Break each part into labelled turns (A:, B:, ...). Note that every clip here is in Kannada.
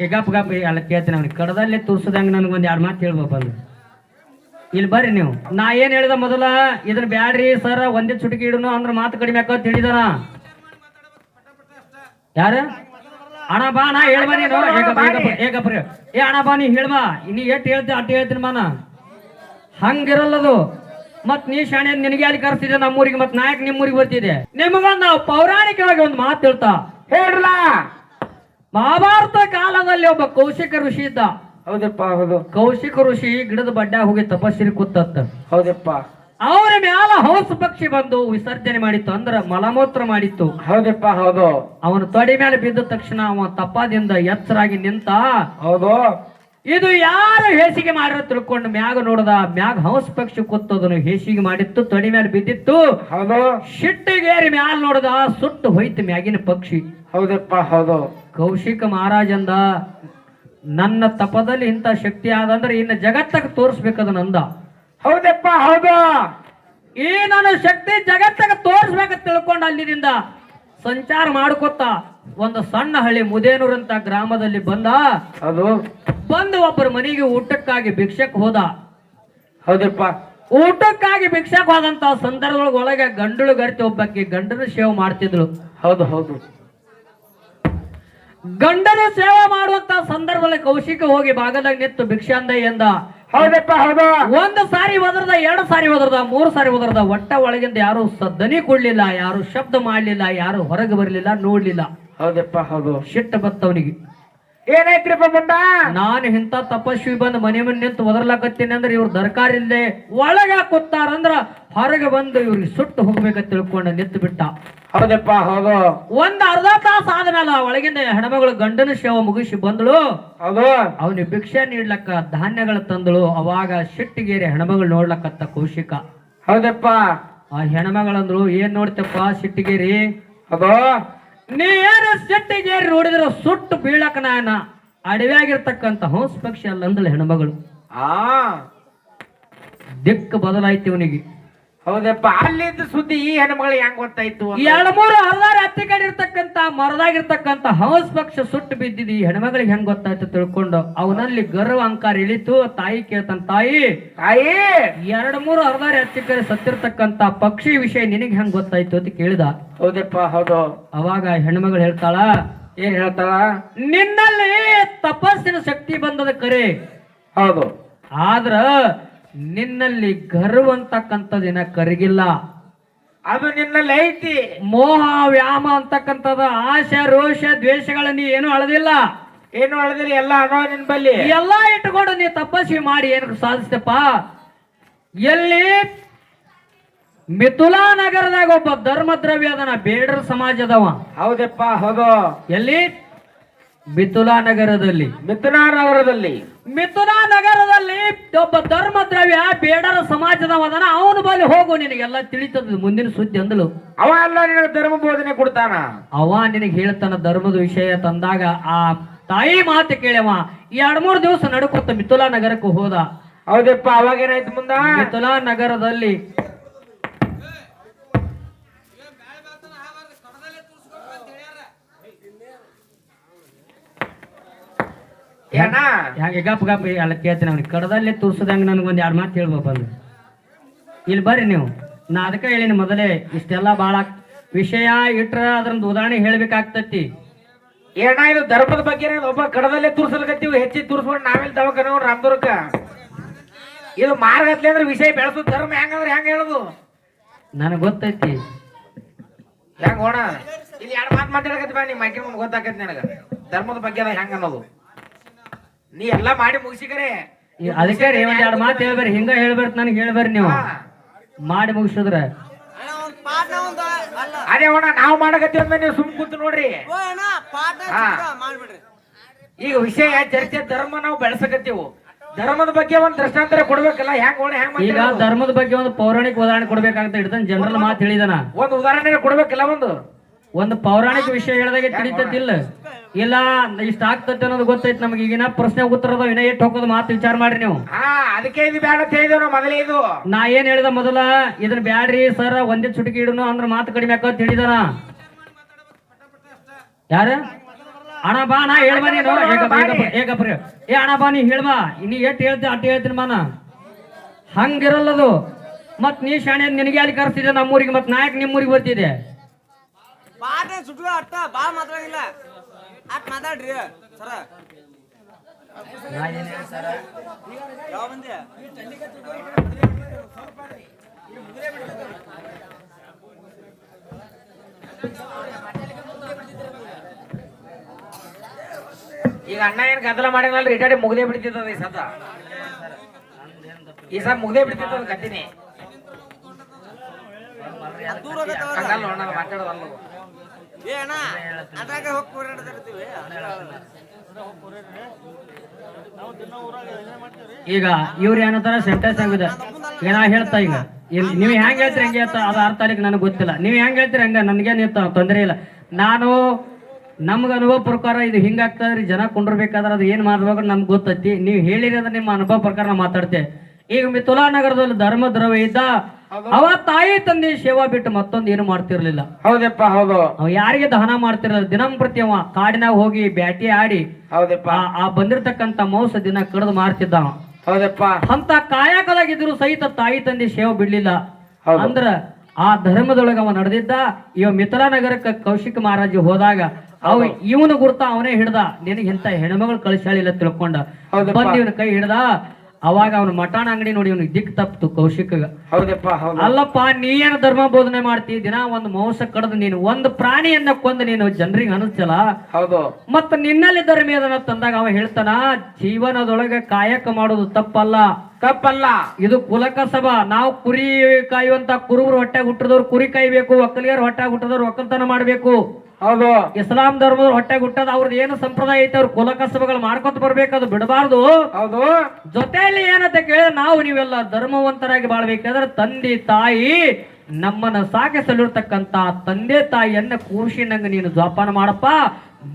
A: ಗಪ್ ಗಪ್, ಏ, ಅಲ್ಲ, ಕೇಳ್ತೀನಿ ಅವ್ನಿಗೆ. ಕಡದಲ್ಲೇ ತೋರ್ಸದಂಗ ನನಗೊಂದು ಎರಡು ಮಾತು ಅಲ್ಲಿ. ಇಲ್ಲಿ ಬರ್ರಿ ನೀವು. ನಾ ಏನ್ ಹೇಳಿದ ಮೊದಲ? ಇದನ್ನ ಬ್ಯಾಡ್ರಿ ಸರ್, ಒಂದೇ ಚುಟುಕಿ ಇಡನು ಅಂದ್ರೆ ಮಾತು ಕಡಿಮೆ ಅಂತ ತಿಳಿದಾನ ಯಾರು? ಅಣ್ಣ ಬಾ, ನಾ ಹೇಳ್ಬಾ ನೀನು. ಏ ಅಣ್ಣ ಬಾ, ನೀ ಹೇಳ್ಬಾ. ನೀ ಎಷ್ಟು ಹೇಳ್ತಿ ಅಟ್ಟು ಹೇಳ್ತೀನಿ ಬಾನ ಹಂಗಿರಲ್ಲದು. ಮತ್ ನೀ ಶಾಣೆ, ನಿನಗೆ ಅಲ್ಲಿ ಕರ್ಸಿದೆ ನಮ್ಮೂರಿಗೆ? ಮತ್ ನಾಯಕ್ ನಿಮ್ಮೂರಿಗೆ ಬರ್ತಿದೆ ನಿಮಗೊಂದು ನಾವು ಪೌರಾಣಿಕವಾಗಿ ಒಂದು ಮಾತು ಹೇಳ್ತಾ.
B: ಹೇಳ್ರಲ್ಲ
A: ಮಹಾಭಾರತ ಕಾಲದಲ್ಲಿ ಒಬ್ಬ ಕೌಶಿಕ ಋಷಿ ಇದ್ದ.
B: ಹೌದಪ್ಪ ಹೌದು.
A: ಕೌಶಿಕ ಋಷಿ ಗಿಡದ ಬಡ್ಡ ಹೋಗಿ ತಪಸ್ಸಿರಿ ಕೂತತ್ತ
B: ಹೌದಪ್ಪ.
A: ಅವರ ಮ್ಯಾಲ ಹೌಸ್ ಪಕ್ಷಿ ಬಂದು ವಿಸರ್ಜನೆ ಮಾಡಿತ್ತು ಅಂದ್ರ ಮಲಮೂತ್ರ ಮಾಡಿತ್ತು.
B: ಹೌದಪ್ಪ ಹೌದು.
A: ಅವನ ತೊಡೆ ಮೇಲೆ ಬಿದ್ದ ತಕ್ಷಣ ಅವ ತಪ್ಪದಿಂದ ಎಚ್ಚರಾಗಿ ನಿಂತ
B: ಹೌದು.
A: ಇದು ಯಾರು ಹೇಸಿಗೆ ಮಾಡಿರೋ ತಿಳ್ಕೊಂಡು ಮ್ಯಾಗ ನೋಡದ ಮ್ಯಾಗ ಹೌಸ್ ಪಕ್ಷಿ ಕೂತದನು ಹೇಸಿಗೆ ಮಾಡಿತ್ತು ತೊಡೆ ಮೇಲೆ ಬಿದ್ದಿತ್ತು.
B: ಹೌದು.
A: ಶಿಟ್ಟಿಗೇರಿ ಮ್ಯಾಲ ನೋಡದ ಸುಟ್ಟು ಹೋಯ್ತು ಮ್ಯಾಗಿನ ಪಕ್ಷಿ.
B: ಹೌದಪ್ಪ ಹೌದು.
A: ಕೌಶಿಕ ಮಹಾರಾಜಂದ ನನ್ನ ತಪದಲ್ಲಿ ಇಂಥ ಶಕ್ತಿ ಆದಂದ್ರೆ ಇನ್ನು ಜಗತ್ತಕ್ಕೆ ತೋರಿಸ್ಬೇಕದ ನಂದ.
B: ಹೌದಪ್ಪ ಹೌದು.
A: ಈ ನನ್ನ ಶಕ್ತಿ ಜಗತ್ತಕ್ಕೆ ತೋರಿಸ್ಬೇಕಂತ ತಿಳ್ಕೊಂಡು ಅಲ್ಲಿನಿಂದ ಸಂಚಾರ ಮಾಡ್ಕೊತ ಒಂದು ಸಣ್ಣ ಹಳ್ಳಿ ಮುದೇನೂರ್ ಅಂತ ಗ್ರಾಮದಲ್ಲಿ ಬಂದ.
B: ಹೌದು
A: ಬಂದು ಒಬ್ಬರ ಮನೆಗೆ ಊಟಕ್ಕಾಗಿ ಭಿಕ್ಷಕ್ ಹೋದ.
B: ಹೌದಪ್ಪ.
A: ಊಟಕ್ಕಾಗಿ ಭಿಕ್ಷಕ್ ಹೋದಂತ ಸಂದರ್ಭದೊಳಗೆ ಒಳಗೆ ಗಂಡಳು ಗರಿತಿ ಒಬ್ಬಕ್ಕೆ ಗಂಡನ ಸೇವೆ ಮಾಡ್ತಿದ್ಳು
B: ಹೌದು ಹೌದು.
A: ಗಂಡನ ಸೇವೆ ಮಾಡುವಂತ ಸಂದರ್ಭದಲ್ಲಿ ಕೌಶಿಕ ಹೋಗಿ ಭಾಗದಾಗ ನಿಂತು ಭಿಕ್ಷಾಂದ ಎಂದ.
B: ಹೌದಪ್ಪ ಹೌದು.
A: ಒಂದು ಸಾರಿ ಒದರ್ದ ಎರಡು ಸಾರಿ ಒದರ್ದ ಮೂರು ಸಾರಿ ಒದರ್ದ ಒಟ್ಟ ಒಳಗಿಂದ ಯಾರು ಸದ್ದನಿ ದನಿ ಕೊಡ್ಲಿಲ್ಲ ಯಾರು ಶಬ್ದ ಮಾಡ್ಲಿಲ್ಲ ಯಾರು ಹೊರಗೆ ಬರಲಿಲ್ಲ ನೋಡ್ಲಿಲ್ಲ.
B: ಹೌದಪ್ಪ ಹೌದು.
A: ಶಿಟ್ಟ ಬತ್ತವನಿಗೆ.
B: ಏನಾಯ್ತ್ರಿಪ್ಪ ಮುಂಡ
A: ನಾನು ಇಂತ ತಪಸ್ವಿ ಬಂದ್ ಮನೆ ಮನೆ ನಿಂತು ಒದರ್ಲಾಕತ್ತೀನಿ ಅಂದ್ರೆ ಇವ್ರು ದರ್ಕಾರ ಇಲ್ಲದೆ ಒಳಗ ಕೂತಾರಂದ್ರ ಹೊರಗೆ ಬಂದು ಇವ್ರಿಗೆ ಸುಟ್ಟು ಹೋಗ್ಬೇಕ ತಿಳ್ಕೊಂಡು ನಿಂತು ಬಿಟ್ಟ.
B: ಹೌದಪ್ಪ ಹೌದು.
A: ಒಂದ್ ಅರ್ಧ ತಾಸ ಆದ್ಮೇಲೆ ಒಳಗಿಂದ ಹೆಣ್ಮಗಳು ಗಂಡನ ಸೇವ ಮುಗಿಸಿ ಬಂದಳು.
B: ಹೌದು.
A: ಅವನಿಗೆ ಭಿಕ್ಷೆ ನೀಡ್ಲಕ್ಕ ಧಾನ್ಯಗಳ ತಂದಳು. ಅವಾಗ ಸಿಟ್ಟಿಗೇರಿ ಹೆಣ್ಮಗಳು ನೋಡ್ಲಕ್ಕತ್ತ ಕೌಶಿಕ.
B: ಹೌದಪ್ಪ.
A: ಆ ಹೆಣ್ಮಗಳಂದ್ರು ಏನ್ ನೋಡ್ತಪ್ಪ ಸಿಟ್ಟಿಗೇರಿ
B: ಹೌದು.
A: ನೀ ಸಿಟ್ಟಿಗೆ ನೋಡಿದ್ರ ಸುಟ್ಟು ಬೀಳಕ ನಾನ. ಅಡವ್ಯಾಗಿರ್ತಕ್ಕಂತ ಹೋಸ್ ಪಕ್ಷಿ ಅಲ್ಲಂದಳು ಹೆಣ್ಮಗಳು.
B: ಆ.
A: ದಿಕ್ಕು ಬದಲಾಯ್ತು ಇವನಿಗೆ.
B: ಹೌದಪ್ಪ ಅಲ್ಲಿದ್ದ ಸುದ್ದಿ ಈ ಹೆಣ್ಮಗಳು ಹೆಂಗ್ ಗೊತ್ತಾಯ್ತು.
A: ಎರಡು ಮೂರು ಹಲವಾರು ಹತ್ತಿ ಕಡೆ ಇರ್ತಕ್ಕಂತ ಮರದಾಗಿರ್ತಕ್ಕಂತ ಹೌಸ್ ಪಕ್ಷ ಸುಟ್ಟು ಬಿದ್ದಿದ್ದು ಈ ಹೆಣ್ಮಗಳಿಗೆ ಹೆಂಗ್ ಗೊತ್ತಾಯ್ತು ತಿಳ್ಕೊಂಡು ಅವನಲ್ಲಿ ಗರ್ವ ಅಂಕಾರ ಇಳಿತು. ತಾಯಿ ಕೇಳ್ತಾನ ತಾಯಿ
B: ತಾಯಿ!
A: ಎರಡು ಮೂರು ಹರದಾರಿ ಹತ್ತಿ ಕಡೆ ಸತ್ತಿರ್ತಕ್ಕಂತ ಪಕ್ಷಿ ವಿಷಯ ನಿನಗೆ ಹೆಂಗ್ ಗೊತ್ತಾಯ್ತು ಅಂತ ಕೇಳಿದ.
B: ಹೌದಪ್ಪ ಹೌದು.
A: ಅವಾಗ ಹೆಣ್ಮಗಳು ಹೇಳ್ತಾಳ
B: ಏನ್ ಹೇಳ್ತಾಳ?
A: ನಿನ್ನಲ್ಲಿ ತಪಸ್ಸಿನ ಶಕ್ತಿ ಬಂದದ ಕರೆ.
B: ಹೌದು.
A: ಆದ್ರ ನಿನ್ನಲ್ಲಿ ಗರ್ವ ಅಂತಕ್ಕಂಥದಿನ ಕರಗಿಲ್ಲ.
B: ಅದು ನಿನ್ನಲ್ಲಿ ಐತಿ.
A: ಮೋಹ ವ್ಯಾಮ ಅಂತಕ್ಕಂಥದ ಆಶೆ ರೋಷ ದ್ವೇಷಗಳ ನೀ ಏನು ಅಳದಿಲ್ಲ.
B: ಏನು ಅಳದಿಲ್ಲ ಎಲ್ಲ ಅದಾವ ನಿನ್ ಬಲ್ಲಿ.
A: ಎಲ್ಲಾ ಇಟ್ಕೊಂಡು ನೀ ತಪಸ್ವಿ ಮಾಡಿ ಏನು ಸಾಧಿಸ್ತಪ್ಪ ಎಲ್ಲಿ ಮಿಥುಲಾ ನಗರದಾಗ ಒಬ್ಬ ಧರ್ಮ ದ್ರವ್ಯ ಅದನ ಬೇಡರ ಸಮಾಜದವ.
B: ಹೌದಪ್ಪ ಹೌದು
A: ಎಲ್ಲಿ ಮಿಥುಲಾ ನಗರದಲ್ಲಿ.
B: ಮಿಥುನಾ ನಗರದಲ್ಲಿ.
A: ಮಿಥುನಾ ನಗರದಲ್ಲಿ ಒಬ್ಬ ಧರ್ಮ ದ್ರವ್ಯ ಬೇಡರ ಸಮಾಜದವ ಅದನ ಅವನ ಬಳಿ ಹೋಗು ನಿನಗೆಲ್ಲ ತಿಳಿತದ. ಮುಂದಿನ ಸುದ್ದಿ ಅಂದಳು
B: ಅವ ಎಲ್ಲ ನಿನಗೆ ಧರ್ಮ ಬೋಧನೆ ಕೊಡ್ತಾನ?
A: ಅವ ನಿನಗೆ ಹೇಳ್ತಾನ ಧರ್ಮದ ವಿಷಯ ತಂದಾಗ ಆ ತಾಯಿ ಮಾತು ಕೇಳವ. ಎರಡ್ ಮೂರು ದಿವಸ ನಡ್ಕೊತ ಮಿಥುಲಾ ನಗರಕ್ಕೆ ಹೋದ.
B: ಹೌದಪ್ಪ ಅವಾಗ ಏನಾಯ್ತು ಮುಂದ?
A: ಮಿಥುಲಾ ನಗರದಲ್ಲಿ
B: ಏನ
A: ಹೆಂಗೆ ಗಪ್ ಗಪ್ ಅಲ್ಲ ಕೇಳ್ತೀನಿ ಅವ್ನಿಗೆ. ಕಡದಲ್ಲೇ ತುರ್ಸದಂಗ ನನಗೊಂದು ಎರಡು ಮಾತು ಹೇಳ್ಬೇಕು ಅಲ್ಲಿ ಇಲ್ಲಿ ಬರ್ರಿ ನೀವು. ನಾ ಅದಕ್ಕೆ ಹೇಳಿನಿ ಮೊದಲೇ ಇಷ್ಟೆಲ್ಲ ಭಾಳ ವಿಷಯ ಇಟ್ರ ಅದ್ರದ್ದು ಉದಾಹರಣೆ ಹೇಳ್ಬೇಕಾಗ್ತತಿ.
B: ಏನ ಇದು ಧರ್ಮದ ಬಗ್ಗೆ ಒಬ್ಬ ಕಡದಲ್ಲೇ ತೂರ್ಸಲ್ಕತ್ತೀವಿ ಹೆಚ್ಚಿ ತುರ್ಸ್ಕೊಂಡು ನಾವೆಲ್ಲ ದವಾಖಾನೆ ನೋಡ್ರಿ ರಾಮದುರ್ಗ. ಇದು ಮಾರ್ಗತ್ಲೆ ಅಂದ್ರೆ ವಿಷಯ ಬೆಳೆಸೋ ಧರ್ಮ ಹೆಂಗಂದ್ರೆ ಹೆಂಗ ಹೇಳುದು?
A: ನನಗೆ ಗೊತ್ತೈತಿ.
B: ಹೆಂಗ ಹೋಣ ಇಲ್ಲಿ ಎರಡು ಮಾತು ಮಾತಾಡಕತ್ತಿ ಬಾ ನಿಮ್ಮ ಮುಂದೆ ಗೊತ್ತಾಕೈತಿ ನನಗ. ಧರ್ಮದ ಬಗ್ಗೆ ಅದ ಹೆಂಗ ಅನ್ನೋದು. ನೀ ಎಲ್ಲಾ ಮಾಡಿ ಮುಗಿಸಿಕರೆ.
A: ಅದಕ್ಕೆ ರೀ ಒಂದ್ ಎರಡು ಮಾತು ಹೇಳ್ಬೇರಿ ಹಿಂಗ ಹೇಳ್ಬೇರಿ ನನಗೆ ಹೇಳ್ಬೇರಿ ನೀವು. ಮಾಡಿ ಮುಗಿಸಿದ್ರ.
B: ಅದೇ ಅಣ್ಣ ನಾವು ಮಾಡಕತ್ತೀವಿ ಅಂದ್ರೆ ನೀವು ಸುಮ್ ಕೂತು ನೋಡ್ರಿ. ಈಗ ವಿಷಯ ಚರ್ಚೆ ಧರ್ಮ ನಾವು ಬೆಳೆಸಕತ್ತೀವಿ. ಧರ್ಮದ ಬಗ್ಗೆ ಒಂದ್ ದೃಷ್ಟಾಂತರ ಕೊಡ್ಬೇಕಲ್ಲ ಹೆಂಗ್ ಹೋಣ ಹೆಂಗ್
A: ಈಗ ಧರ್ಮದ ಬಗ್ಗೆ ಒಂದು ಪೌರಾಣಿಕ ಉದಾಹರಣೆ ಕೊಡ್ಬೇಕಾಗ್ತ ಇಡ್ತಾನೆ. ಜನರಲ್ ಮಾತು ಹೇಳಿದನ.
B: ಒಂದ್ ಉದಾಹರಣೆ ಕೊಡ್ಬೇಕಲ್ಲ ಒಂದು?
A: ಒಂದು ಪೌರಾಣಿಕ ವಿಷಯ ಹೇಳಿದಾಗ ತಿಳಿತೈತಿಲ್ಲ ಇಲ್ಲ ಇಷ್ಟ ಆಗ್ತದೆ ಅನ್ನೋದು ಗೊತ್ತೈತಿ ನಮ್ಗೆ. ಈಗಿನ ಪ್ರಶ್ನೆ ಉತ್ತರದ ವಿನಯ ಎಷ್ಟು ಹೋಗೋದು ಮಾತು ವಿಚಾರ ಮಾಡ್ರಿ ನೀವು.
B: ಹಾ ಅದಕ್ಕೆ ಇದು ಬೇಡ ಅಂತ ಹೇಳಿದೇವ್ ನಾವು ಮೊದಲೇ ಇದು.
A: ನಾ ಏನ್ ಹೇಳಿದ ಮೊದಲ ಇದನ್ನ ಬ್ಯಾಡ್ರಿ ಸರ್ ಒಂದೇ ಚುಟುಕಿ ಇಡನು ಅಂದ್ರ ಮಾತು ಕಡಿಮೆ ಆಕತ್ ಹೇಳಿದನ ಯಾರ? ಅಣ್ಣ ಬಾ ನಾ ಹೇಳ್ಬಾ ನೀನು. ಏ ಅಣ್ಣ ಬಾ ನೀ ಹೇಳ್ಬಾ. ನೀ ಎಷ್ಟ್ ಹೇಳ್ತಿ ಅಟ್ ಹೇಳ್ತೀನಿ ಮಾನ. ಹಂಗಿರಲ್ಲದು ಮತ್ ನೀ ಶಾಣೆ ನಿನಗೆ ಅಲ್ಲಿ ಕರ್ಸಿದೆ ನಮ್ಮೂರಿಗೆ ಮತ್ ನಾಯಕ್ ನಿಮ್ಮೂರಿಗೆ ಬರ್ತಿದೆ
C: ಬಾ ಸುಟ್ಕ ಅಟ್ಟ ಬಾ ಮಾತಾಡಂಗಿಲ್ಲ. ಅಟ್ ಮಾತಾಡ್ರಿ. ಸರ. ಯಾವ ಮಂದಿ?
B: ಈಗ ಅಣ್ಣ ಏನ್ ಗದ್ದಲ ಮಾಡಿನಲ್ರಿ ರಿಟೈರ್ಡ್ ಮುಗ್ದೇ ಬಿಡ್ತಿದ್ದದ ಈ ಸತ ಈ ಸಲ ಮುಗ್ದೇ ಬಿಡ್ತಿದ್ದದ ಕಟ್ಟಿನಿ ಮಾತಾಡೋದಲ್ಲ ಅದು.
C: ಏ ಅಣ್ಣ ಅದ್ರಾಗ ಹೋಗಿ ಕೂರಾಡ್ತಿರ್ತೀವಿ
A: ಈಗ ಇವ್ರು ಏನಂತಾರ ಸೆಂಟೆನ್ಸ್ ಆಗಿದೆ. ಈಗ ನಾ ಹೇಳ್ತಾ ಈಗ? ಇಲ್ಲಿ ನೀವು ಹೆಂಗ್ ಹೇಳ್ತೀರಿ ಹಂಗೆ ಅಂತ ಅದು ಅರ್ಥ ಆಗ್ಲಿಕ್ಕೆ ನನಗೆ ಗೊತ್ತಿಲ್ಲ. ನೀವು ಹೆಂಗ್ ಹೇಳ್ತೀರಿ ಹಂಗ? ನನ್ಗೇನ್ ತೊಂದರೆ ಇಲ್ಲ. ನಾನು ನಮ್ಗ ಅನುಭವ ಪ್ರಕಾರ ಇದು ಹಿಂಗಾಗ್ತದ್ರಿ ಜನ ಕೊಂಡಿರ್ಬೇಕಾದ್ರೆ ಅದು ಏನ್ ಮಾಡ್ಬೇಕು ನಮ್ಗೆ ಗೊತ್ತೈತಿ. ನೀವು ಹೇಳಿರೋದ್ರ ನಿಮ್ಮ ಅನುಭವ ಪ್ರಕಾರ ನಾ ಮಾತಾಡ್ತೆ ಈಗ ಮಿಥುಲಾ ನಗರದಲ್ಲಿ ಧರ್ಮ ದ್ರವ್ಯ ಇದ್ದ ಅವ ತಾಯಿ ತಂದೆ ಸೇವಾ ಬಿಟ್ಟು ಮತ್ತೊಂದು ಏನು ಮಾಡ್ತಿರ್ಲಿಲ್ಲ.
B: ಹೌದಪ್ಪ ಹೌದು.
A: ಅವ ಯಾರಿಗೆ ದಹನ ಮಾಡ್ತಿರಲಿಲ್ಲ. ದಿನಂಪ್ರತಿ ಅವ ಕಾಡಿನಾಗ ಹೋಗಿ ಬ್ಯಾಟಿ ಆಡಿ
B: ಹೌದಪ್ಪ.
A: ಆ- ಬಂದಿರತಕ್ಕಂತ ಮೌಸ ದಿನ ಕಡ್ದು ಮಾರ್ತಿದ್ದ ಅವ.
B: ಹೌದಪ್ಪ.
A: ಅಂತ ಕಾಯಕದಾಗಿದ್ರು ಸಹಿತ ತಾಯಿ ತಂದೆ ಸೇವೆ ಬಿಡ್ಲಿಲ್ಲ. ಅಂದ್ರ ಆ ಧರ್ಮದೊಳಗ ಅವ ನಡೆದಿದ್ದ. ಇವ ಮಿಥಿಲಾ ನಗರಕ್ಕೆ ಕೌಶಿಕ ಮಹಾರಾಜ ಹೋದಾಗ ಅವ ಇವನ ಗುರ್ತ ಅವನೇ ಹಿಡ್ದ. ನಿನಗೆ ಇಂತ ಹೆಣ್ಮಗಳು ಕಳಿಸಾಳಿಲ್ಲ ತಿಳ್ಕೊಂಡ. ಬಂದ್ ಇವನ ಕೈ ಹಿಡ್ದ. ಅವಾಗ ಅವನು ಮಟಾಣ ಅಂಗಡಿ ನೋಡಿ ಇವನಿಗೆ ದಿಕ್ ತಪ್ತು ಕೌಶಿಕ
B: ಹೌದಪ್ಪ
A: ಅಲ್ಲಪ್ಪ ನೀ ಏನು ಧರ್ಮ ಬೋಧನೆ ಮಾಡ್ತಿ? ದಿನ ಒಂದು ಮಾಂಸ ಕಡದು ನೀನು ಒಂದು ಪ್ರಾಣಿಯನ್ನ ಕೊಂದು ನೀನು ಜನರಿಗೆ ಅನಿಸ್ತಲ್ಲ
B: ಹೌದು.
A: ಮತ್ತ ನಿನ್ನಲ್ಲಿ ಧರ್ಮ ಅದನ್ನ ತಂದಾಗ ಅವ ಹೇಳ್ತಾನ ಜೀವನದೊಳಗೆ ಕಾಯಕ ಮಾಡೋದು ತಪ್ಪಲ್ಲ.
B: ತಪ್ಪಲ್ಲ.
A: ಇದು ಕುಲಕಸಬ. ನಾವು ಕುರಿ ಕಾಯುವಂತ ಕುರುಬರು ಹೊಟ್ಟೆಗೆ ಹುಟ್ಟಿದವ್ರು ಕುರಿ ಕಾಯ್ಬೇಕು ಒಕ್ಕಲಿಗರು ಹೊಟ್ಟೆಗೆ ಹುಟ್ಟಿದವ್ರು ಒಕ್ಕಲ್ತನ ಮಾಡ್ಬೇಕು.
B: ಹೌದು.
A: ಇಸ್ಲಾಂ ಧರ್ಮದ ಹೊಟ್ಟೆ ಗುಟ್ಟದ ಅವ್ರದ್ದು ಏನು ಸಂಪ್ರದಾಯ ಐತೆ ಅವ್ರ ಕುಲಕಸಬಗಳು ಮಾಡ್ಕೊತ ಬರ್ಬೇಕು ಅದು ಬಿಡಬಾರ್ದು.
B: ಹೌದು.
A: ಜೊತೆಯಲ್ಲಿ ಏನಂತ ಕೇಳಿದ್ರೆ ನಾವು ನೀವೆಲ್ಲ ಧರ್ಮವಂತರಾಗಿ ಬಾಳ್ಬೇಕಾದ್ರೆ ತಂದೆ ತಾಯಿ ನಮ್ಮನ್ನ ಸಾಕಿಸಲಿರ್ತಕ್ಕಂತ ತಂದೆ ತಾಯಿಯನ್ನ ಕೂರ್ಸಿನಂಗ ನೀನು ಜೋಪಾನ ಮಾಡಪ್ಪ.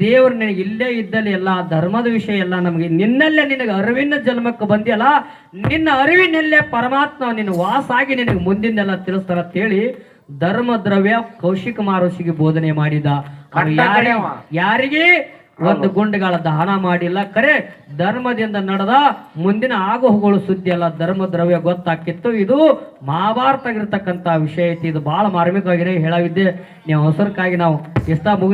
A: ದೇವ್ರ ನಿನಗೆ ಇಲ್ಲೇ ಇದ್ದಲ್ಲಿ ಎಲ್ಲ ಧರ್ಮದ ವಿಷಯ ಎಲ್ಲ ನಮಗೆ ನಿನ್ನಲ್ಲೇ ನಿನಗೆ ಅರಿವಿನ ಜನ್ಮಕ್ಕೆ ಬಂದಿಯಲ್ಲ ನಿನ್ನ ಅರಿವಿನಲ್ಲೇ ಪರಮಾತ್ಮ ನಿನ್ನ ವಾಸ ಆಗಿ ನಿನಗೆ ಮುಂದಿನೆಲ್ಲ ತಿಳಿಸ್ತಾರ ಅಂತೇಳಿ ಧರ್ಮ ದ್ರವ್ಯ ಕೌಶಿಕ ಮಾರುಷಿಗೆ ಬೋಧನೆ ಮಾಡಿದ. ಯಾರಿಗೆ ಒಂದು ಗುಂಡುಗಳ ದಹನ ಮಾಡಿಲ್ಲ. ಕರೆ ಧರ್ಮದಿಂದ ನಡೆದ ಮುಂದಿನ ಆಗುಹೋಗಳು ಸುದ್ದಿ ಅಲ್ಲ. ಧರ್ಮ ದ್ರವ್ಯ ಗೊತ್ತಾಕಿತ್ತು ಇದು ಮಹಾಭಾರತ ಇರ್ತಕ್ಕಂತ ವಿಷಯ ಐತಿ. ಇದು ಬಹಳ ಮಾರ್ಮಿಕವಾಗಿದೆ. ಹೇಳವಿದ್ದೆ ನೀವು ಅವಸರಕ್ಕಾಗಿ ನಾವು ಇಷ್ಟ ಮುಗಿಸ್